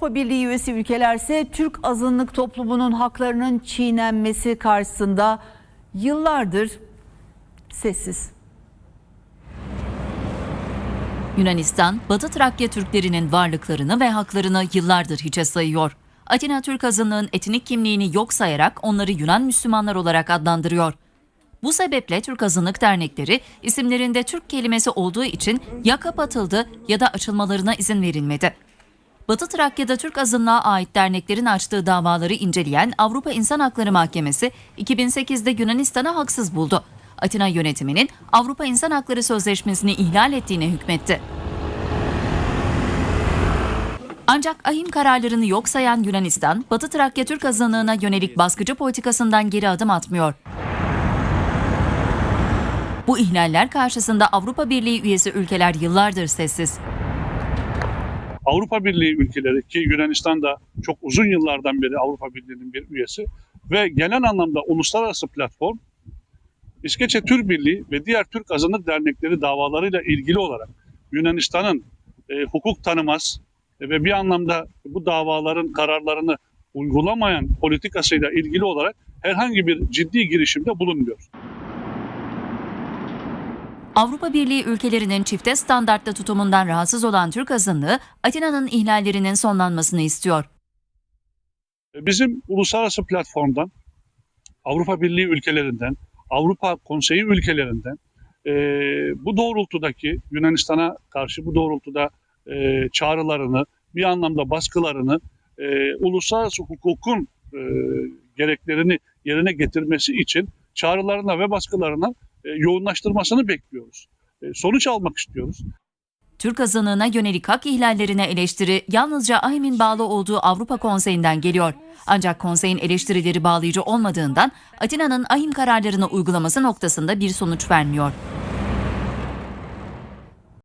Avrupa Birliği üyesi ülkeler ise Türk azınlık toplumunun haklarının çiğnenmesi karşısında yıllardır sessiz. Yunanistan, Batı Trakya Türklerinin varlıklarını ve haklarını yıllardır hiçe sayıyor. Atina Türk azınlığın etnik kimliğini yok sayarak onları Yunan Müslümanlar olarak adlandırıyor. Bu sebeple Türk azınlık dernekleri isimlerinde Türk kelimesi olduğu için ya kapatıldı ya da açılmalarına izin verilmedi. Batı Trakya'da Türk azınlığa ait derneklerin açtığı davaları inceleyen Avrupa İnsan Hakları Mahkemesi 2008'de Yunanistan'ı haksız buldu. Atina yönetiminin Avrupa İnsan Hakları Sözleşmesi'ni ihlal ettiğine hükmetti. Ancak ahim kararlarını yok sayan Yunanistan, Batı Trakya Türk azınlığına yönelik baskıcı politikasından geri adım atmıyor. Bu ihlaller karşısında Avrupa Birliği üyesi ülkeler yıllardır sessiz. Avrupa Birliği ülkeleri ki Yunanistan da çok uzun yıllardan beri Avrupa Birliği'nin bir üyesi ve genel anlamda uluslararası platform İskeçe Türk Birliği ve diğer Türk azınlık dernekleri davalarıyla ilgili olarak Yunanistan'ın e, hukuk tanımaz ve bir anlamda bu davaların kararlarını uygulamayan politikasıyla ilgili olarak herhangi bir ciddi girişimde bulunmuyor. Avrupa Birliği ülkelerinin çifte standartlı tutumundan rahatsız olan Türk azınlığı, Atina'nın ihlallerinin sonlanmasını istiyor. Bizim uluslararası platformdan, Avrupa Birliği ülkelerinden, Avrupa Konseyi ülkelerinden e, bu doğrultudaki Yunanistan'a karşı bu doğrultuda e, çağrılarını, bir anlamda baskılarını, e, uluslararası hukukun e, gereklerini yerine getirmesi için çağrılarına ve baskılarına yoğunlaştırmasını bekliyoruz. E, sonuç almak istiyoruz. Türk azınlığına yönelik hak ihlallerine eleştiri yalnızca AİHM'in bağlı olduğu Avrupa Konseyi'nden geliyor. Ancak konseyin eleştirileri bağlayıcı olmadığından Atina'nın AİHM kararlarını uygulaması noktasında bir sonuç vermiyor.